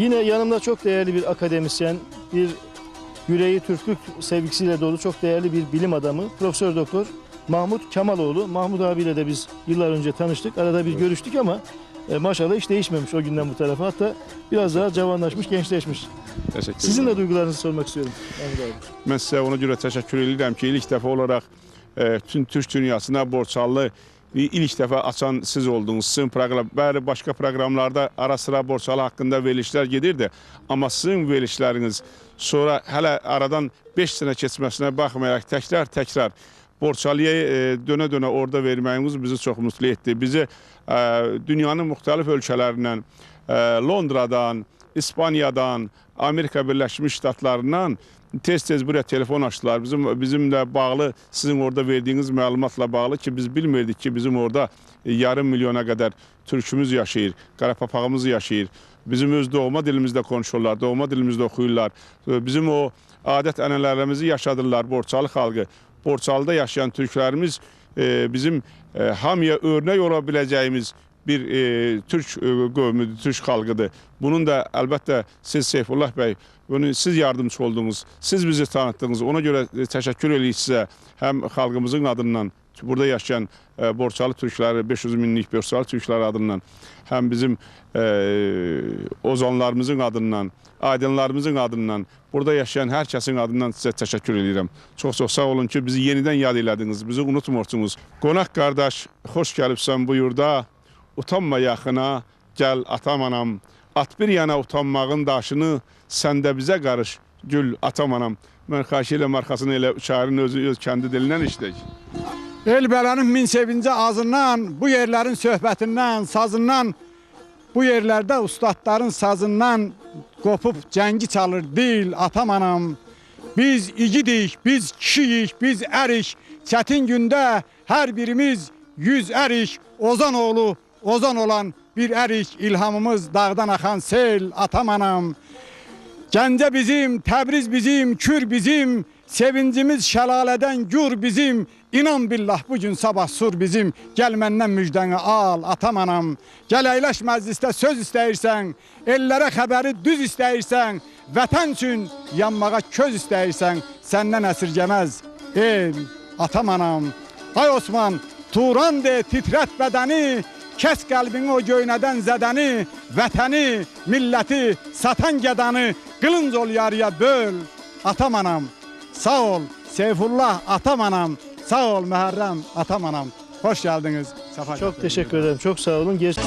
Yine yanımda çok değerli bir akademisyen, bir yüreği Türklük sevgisiyle dolu çok değerli bir bilim adamı, Profesör Doktor Mahmut Kemaloğlu. Mahmut abiyle de biz yıllar önce tanıştık. Arada bir görüştük ama e, maşallah hiç değişmemiş o günden bu tarafa. Hatta biraz daha cavanlaşmış, gençleşmiş. Teşekkür Sizin de duygularınızı sormak istiyorum. Mən sizə ona görə təşəkkür edirəm ki, ilk dəfə olaraq e, bütün Türk dünyasına Borçalı ilk dəfə açan siz oldunuz. Sizin proqram, bəli başqa proqramlarda ara sıra Borçalı haqqında verilişlər gedirdi. Amma sizin verilişləriniz sonra hələ aradan 5 sənə keçməsinə baxmayaraq təkrar-təkrar Borçalıya e, dönə-dönə orada verməyiniz bizi çox mutlu etdi. Bizi e, dünyanın müxtəlif ölkələrindən, e, Londradan, İspaniyadan, Amerika Birləşmiş Ştatlarından tez-tez buraya telefon açdılar. Bizim bizimlə bağlı sizin orada verdiyiniz məlumatla bağlı ki, biz bilmirdik ki, bizim orada e, yarım milyona qədər türkümüz yaşayır, qarapapağımız yaşayır. Bizim öz doğma dilimizdə konuşurlar, doğma dilimizdə oxuyurlar. E, Bizim o adət-ənənələrimizi yaşadırlar Borçalı xalqı. Borçalıda yaşayan türklərimiz e, bizim hamıya örnək ola biləcəyimiz bir e, Türk e, qövmüdür, Türk xalqıdır. Bunun da əlbəttə siz Seyfullah bəy, bunu siz yardımcı oldunuz, siz bizi tanıtdınız. Ona görə e, təşəkkür edirik sizə həm xalqımızın adından, burada yaşayan e, Borçalı türkləri, 500 minlik Borçalı türkləri adından, həm bizim e, ozanlarımızın adından, aydınlarımızın adından, burada yaşayan hər kəsin adından sizə təşəkkür edirəm. Çox-çox sağ olun ki, bizi yenidən yad elədiniz, bizi unutmursunuz. Qonaq qardaş, xoş gəlibsən bu yurda. Utanma yaxına, gəl atam. At bir yana utanmağın daşını, sən də bizə qarış, gül atam anam. Mən xahiş edirəm arxasını elə şairin özü öz kəndi dilindən işlək. El belənin min sevinci ağzından, bu yerlərin söhbətindən, sazından, bu yerlərdə ustadların sazından qopub cəngi çalır dil, atam anam. Biz igidik, biz kişiyik, biz ərik. Çətin gündə hər birimiz yüz ərik. Ozan oğlu, ozan olan bir ərik. İlhamımız dağdan axan sel, atam anam. Gəncə bizim, Təbriz bizim, Kür bizim, sevincimiz şəlalədən gür bizim. İnan billah bu gün sabah sur bizim. Gəl məndən müjdəni al, atam anam. Gəl əyləş məclisdə söz istəyirsən, ellərə xəbəri düz istəyirsən, vətən üçün yanmağa köz istəyirsən, səndən əsirgəməz el, atam anam. Ay Osman, Turan de titrət bədəni, Kəs qəlbini o göynədən zədəni, vətəni, milləti, satan gədanı, qılınc ol yarıya böl. Atam anam, sağ ol. Seyfullah atam anam, sağ ol Mühərrəm atam anam. Hoş geldiniz. Safa Çok teşekkür ederim. Çok sağ olun. Geç...